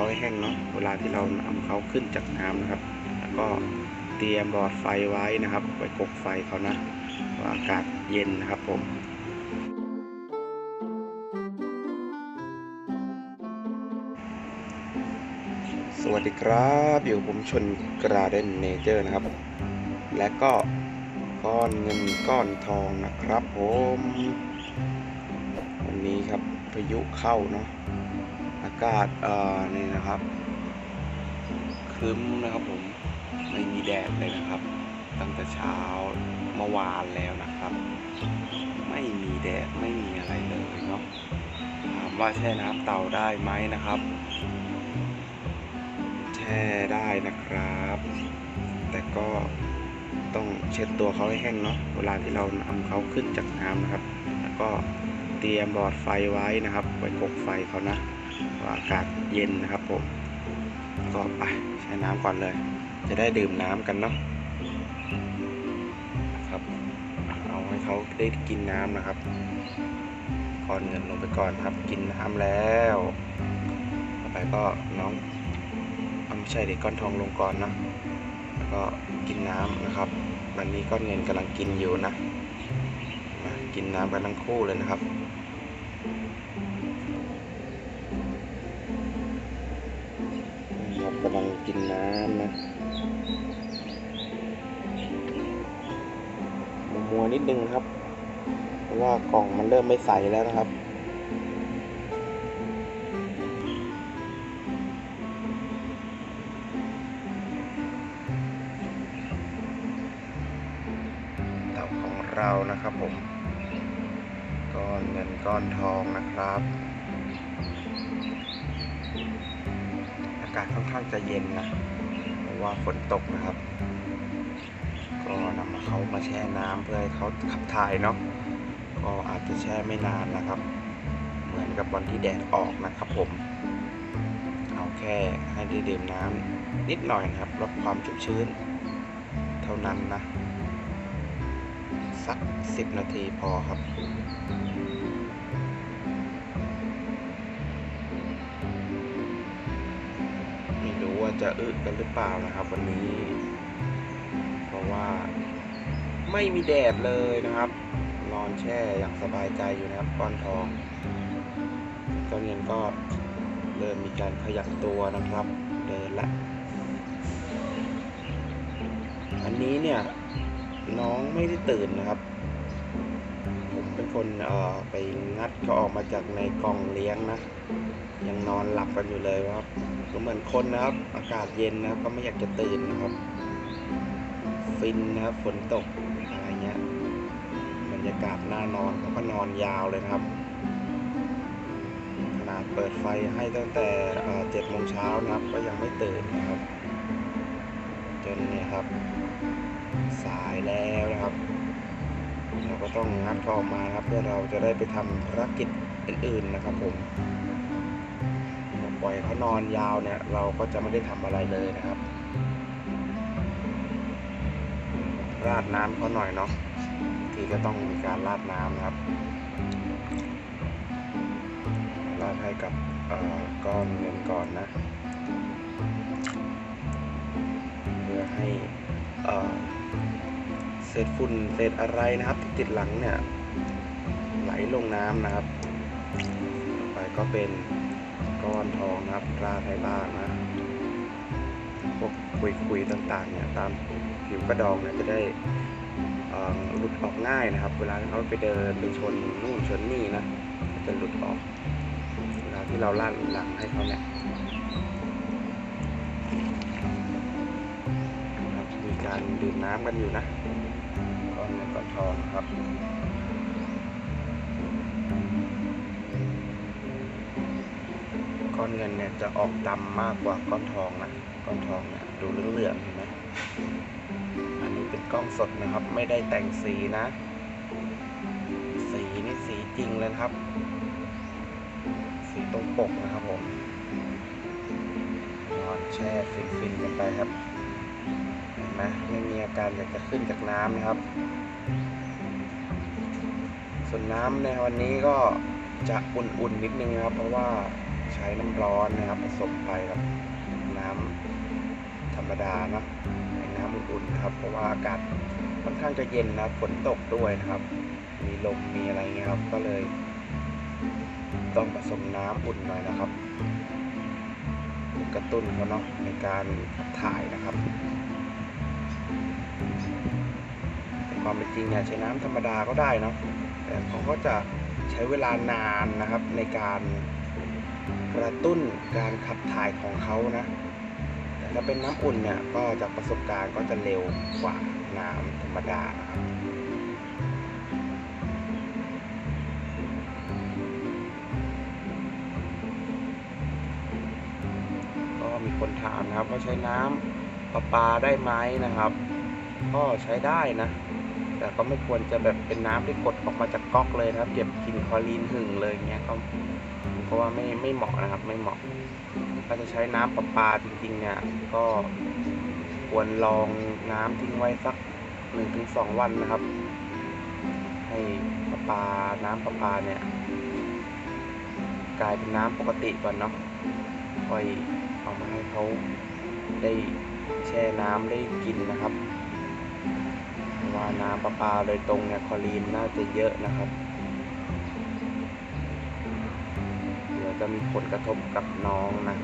เขาให้แห้งเนาะเวลาที่เรานำเขาขึ้นจากน้ำนะครับ แล้วก็เตรียมหลอดไฟไว้นะครับ ไว้กกไฟเขานะเพราะอากาศเย็นนะครับผมสวัสดีครับอยู่ผมชนกราเดนเนเจอร์นะครับ และก็ก้อนเงินก้อนทองนะครับผม วันนี้ครับพายุเข้าเนาะ อากาศเอ่อนี่นะครับครึ้มนะครับผมไม่มีแดดเลยนะครับ ตั้งแต่เช้าเมื่อวานแล้วนะครับ ไม่มีแดดไม่มีอะไรเลยเนาะถามว่าแช่น้ำเตาได้ไหมนะครับ แช่ได้นะครับ แต่ก็ต้องเช็ดตัวเขาให้แห้งเนาะเวลาที่เรานำเขาขึ้นจากน้ำนะครับ แล้วก็เตรียมหลอดไฟไว้นะครับ ไว้กกไฟเขานะ อากาศเย็นนะครับผม ก็ไปใช้น้ำก่อนเลย จะได้ดื่มน้ำกันเนาะครับ เอาให้เขาได้กินน้ำนะครับก่อนเงินลงไปก่อนครับ กินน้ำแล้ว ต่อไปก็น้องเอาไม่ใช่เด็กก้อนทองลงก่อนนะแล้วก็กินน้ำนะครับ วันนี้ก้อนเงินกำลังกินอยู่นะมากินน้ำกันทั้งคู่เลยนะครับ กำลังกินน้ำนะมัวนิดนึงครับ เพราะว่ากล่องมันเริ่มไม่ใสแล้วนะครับเต่าของเรานะครับผม ก้อนเงินก้อนทองนะครับากาศค่อนข้างจะเย็นนะเพราะว่าฝนตกนะครับ ก็นำเขามาแช่น้ำเพื่อให้เขาขับถ่ายเนาะก็อาจจะแช่ไม่นานนะครับ เหมือนกับวันที่แดดออกนะครับผม เอาแค่ให้ได้ดื่มน้ำนิดหน่อยนะครับลดความชุ่มชื้น เท่านั้นนะ สักสิบนาทีพอครับ จะอึกันหรือเปล่านะครับ วันนี้ เพราะว่าไม่มีแดดเลยนะครับนอนแช่อย่างสบายใจอยู่นะครับก้อนทองก้อนเงินก็เริ่มมีการขยับตัวนะครับ เดินละ อันนี้เนี่ยน้องไม่ได้ตื่นนะครับ เป็นคนเอ่อไปงัดเขาออกมาจากในกล่องเลี้ยงนะ ยังนอนหลับกันอยู่เลยครับก็เหมือนคนนะครับ อากาศเย็นนะครับ ก็ไม่อยากจะตื่นนะครับ ฟินนะครับฝนตกอะไรเงี้ยบรรยากาศน่านอนเขาก็นอนยาวเลยนะครับขนาดเปิดไฟให้ตั้งแต่เจ็ดโมงเช้านะครับ ก็ยังไม่ตื่นนะครับ จนเนี่ยครับ สายแล้วนะครับ เราก็ต้องงัดเขาออกมาครับ เพื่อเราจะได้ไปทำภารกิจอื่นๆนะครับ ผมปล่อยเขานอนยาวเนี่ย เราก็จะไม่ได้ทำอะไรเลยนะครับ ราดน้ำเขาหน่อยเนาะทีก็ต้องมีการราดน้ำนะครับราดให้กับก้อนเงินก่อนนะ เพื่อให้ เศษฝุ่นเศษอะไรนะครับที่ติดหลังเนี่ยไหลลงน้ำนะครับต่อไปก็เป็นก้อนทองนะครับราดให้บ้างนะพวกคุยๆต่างๆเนี่ยตามผิวกระดองเนี่ยจะได้หลุดออกง่ายนะครับ เวลาเขาไปเดินไปชนนู่นชนนี่นะจะหลุดออก เวลาที่เราลาดหลังให้เขาเนี่ยครับมีการดื่มน้ำกันอยู่นะ เงินก้อนทองครับก้อนเงินเนี่ยจะออกดำมากกว่าก้อนทองนะก้อนทองเนี่ยดูเหลืองๆเห็นไหมอันนี้เป็นกล้องสดนะครับ ไม่ได้แต่งสีนะ สีนี่สีจริงเลยครับ สีตรงปกนะครับผมนอนแช่ฟินๆกันไปครับเห็นไหมไม่มีอาการอยากจะขึ้นจากน้ำนะครับ ส่วนน้ำในวันนี้ก็จะอุ่นๆนิดนึงนะครับ เพราะว่าใช้น้ำร้อนนะครับผสมไปกับน้ำธรรมดาเนาะให้น้ำอุ่นๆครับ เพราะว่าอากาศค่อนข้างจะเย็นนะฝนตกด้วยนะครับ มีลมมีอะไรเงี้ยครับ ก็เลย ต้องผสมน้ำอุ่นหน่อยนะครับกระตุ้นเขาเนาะในการถ่ายนะครับความเป็นจริงเนี่ยใช้น้ำธรรมดาก็ได้เนาะ เขาก็จะใช้เวลานานนะครับในการกระตุ้นการขับถ่ายของเขานะแต่ถ้าเป็นน้ำอุ่นเนี่ยก็จากประสบการณ์ก็จะเร็วกว่าน้ำธรรมดานะครับก็มีคนถามนะครับว่าใช้น้ำประปาได้ไหมนะครับ ก็ใช้ได้นะ แต่ก็ไม่ควรจะแบบเป็นน้ำที่กดออกมาจากก๊อกเลยนะครับเก็บกลิ่นคลอรีนหึงเลยอย่างเงี้ยก็ผมก็ว่าไม่ไม่เหมาะนะครับ ไม่เหมาะถ้าจะใช้น้ำประปาจริงๆเนี่ยก็ควรลองน้ำทิ้งไว้สักหนึ่งถึงสองวันนะครับ ให้ประปาน้ำประปาเนี่ย กลายเป็นน้ำปกติก่อนเนาะค่อยเอามาให้เขาได้แช่น้ำได้กินนะครับ ว่าน้ำประปาโดยตรงเนี่ยคลอรีนน่าจะเยอะนะครับ เดี๋ยวจะมีผลกระทบกับน้องนะ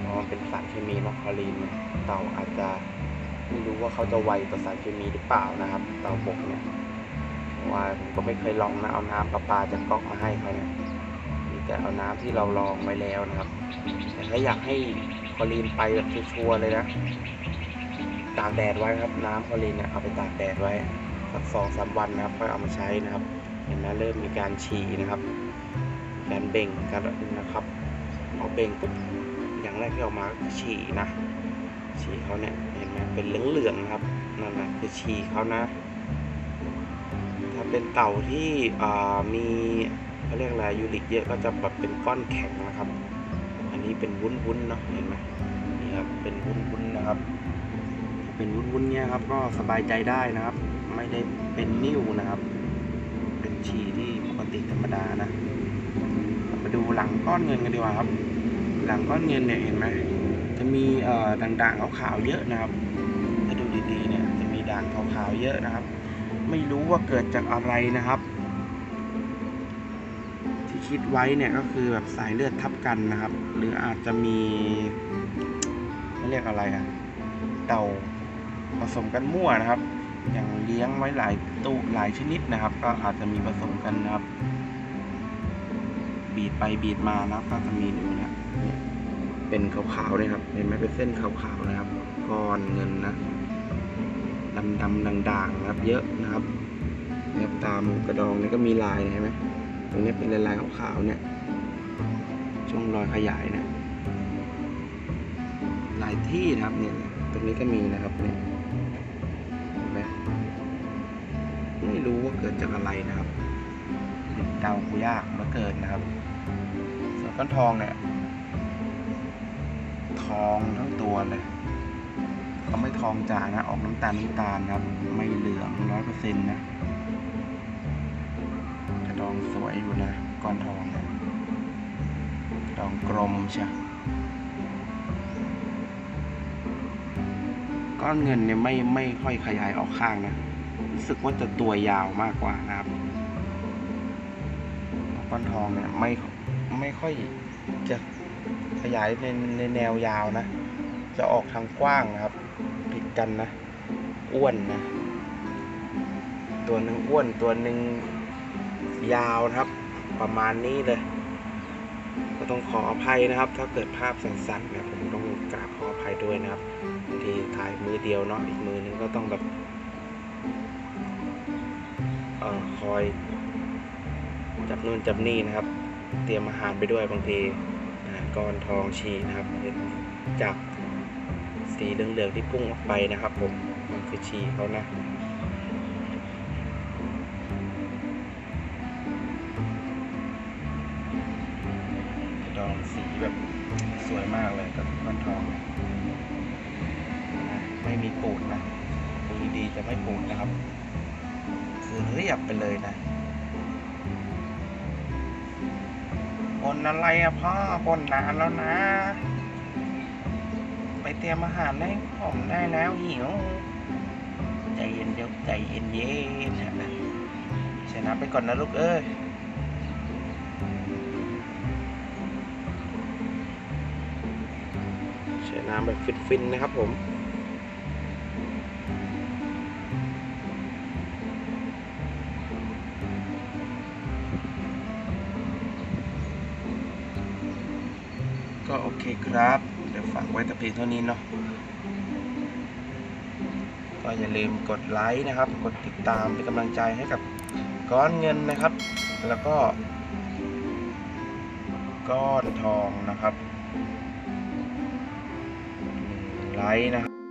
เพราะมันเป็นสารเคมีนะคลอรีนเต่าอาจจะไม่รู้ว่าเขาจะไวต่อสารเคมีหรือเปล่านะครับ เต่าบกเนี่ยว่าผมก็ไม่เคยลองนะเอาน้ำประปาจากก๊อกมาให้เขาเนี่ยมีแต่เอาน้ำที่เราลองไว้แล้วนะครับแต่ถ้าอยากให้ คอรีนไปแบบชัวร์เลยนะ ตากแดดไว้ครับ น้ำคอรีนเนี่ยเอาไปตากแดดไว้สักสองสามวันนะครับค่อยเอามาใช้นะครับ เห็นไหมเริ่มมีการฉี่นะครับ การเบ่งกันนะครับเอาเบ่งปุ๊บอย่างแรกที่ออกมาคือฉี่นะฉี่เขาเนี่ยเห็นไหมเป็นเหลืองๆนะครับนั่นแหละคือฉี่เขานะ ถ้าเป็นเต่าที่มีเขาเรียกอะไรยูริกเยอะก็จะแบบเป็นก้อนแข็งนะครับ นี้เป็นวุ้นๆเนาะเห็นไหมนี่ครับเป็นวุ้นๆนะครับ เป็นวุ้นๆเนี่ยครับ ก็สบายใจได้นะครับ ไม่ได้เป็นนิ่วนะครับ เป็นฉี่ที่ปกติธรรมดานะ มาดูหลังก้อนเงินกันดีกว่าครับ หลังก้อนเงินเนี่ยเห็นไหมจะมีเอ่อด่างๆขาวๆเยอะนะครับถ้าดูดีๆเนี่ยจะมีด่างขาวๆเยอะนะครับ ไม่รู้ว่าเกิดจากอะไรนะครับ คิดไว้เนี่ยก็คือแบบสายเลือดทับกันนะครับ หรืออาจจะมีเขาเรียกอะไรอะเต่าผสมกันมั่วนะครับ อย่างเลี้ยงไว้หลายตู้หลายชนิดนะครับ ก็อาจจะมีผสมกันนะครับ บีดไปบีดมาแล้วก็จะมีดูนะเนี่ยเป็นขาวๆเลยครับเห็นไหมเป็นเส้นขาวๆนะครับก้อนเงินนะดำๆด่างๆนะครับ เยอะนะครับเนี่ยตามกระดองนี่ก็มีลายเห็นไหม ตรงนี้เป็นลายๆขาวๆเนี่ย ช่วงรอยขยายเนี่ยหลายที่นะครับเนี่ยตรงนี้ก็มีนะครับเนี่ยเห็นไหมไม่รู้ว่าเกิดจากอะไรนะครับเดากูยากเหลือเกินนะครับส่วนก้อนทองเนี่ยทองทั้งตัวเลยเขาไม่ทองจ๋านะ ออกน้ำตาลน้ำตาลครับ ไม่เหลืองร้อยเปอร์เซ็นต์นะ สวยอยู่นะ ก้อนทองนะดองกลมใช่ก้อนเงินเนี่ยไม่ไม่ค่อยขยายออกข้างนะรู้สึกว่าจะตัวยาวมากกว่านะครับ ก้อนทองเนี่ยไม่ไม่ค่อยจะขยายในในแนวยาวนะ จะออกทางกว้างนะครับ ผิดกันนะ อ้วนนะ ตัวหนึ่งอ้วนตัวหนึ่ง ยาวนะครับ ประมาณนี้เลย ก็ต้องขออภัยนะครับ ถ้าเกิดภาพสั้นๆเนี่ยผมต้องกราบขออภัยด้วยนะครับบางทีถ่ายมือเดียวเนาะอีกมือนึงก็ต้องแบบเอ่อคอย จับนู่นจับนี่นะครับ เตรียมอาหารไปด้วยบางทีก้อนทองชีนะครับจากสีเหลืองๆที่พุ่งออกไปนะครับ ผมมันคือชีเขานะ องสีแบบสวยมากเลยกับก้นทอง ไม่มีปูดนะมีดีๆจะไม่ปูดนะครับ คือเรียบไปเลยนะบนอะไรอะพ่อบนนานแล้วนะ ไปเตรียมอาหารให้ผมได้แล้วหิว ใจเย็นเดี๋ยวใจเย็นเย็นๆนะชนะไปก่อนนะลูกเอ้ย น้ำแบบฟินๆนะครับผมก็โอเคครับ เดี๋ยวฝากไว้แต่เพียงเท่านี้เนาะ ก็อย่าลืมกดไลค์นะครับ กดติดตามเป็นกำลังใจให้กับก้อนเงินนะครับ แล้วก็ ก้อนทองนะครับ หนึ่งไลค์นะครับ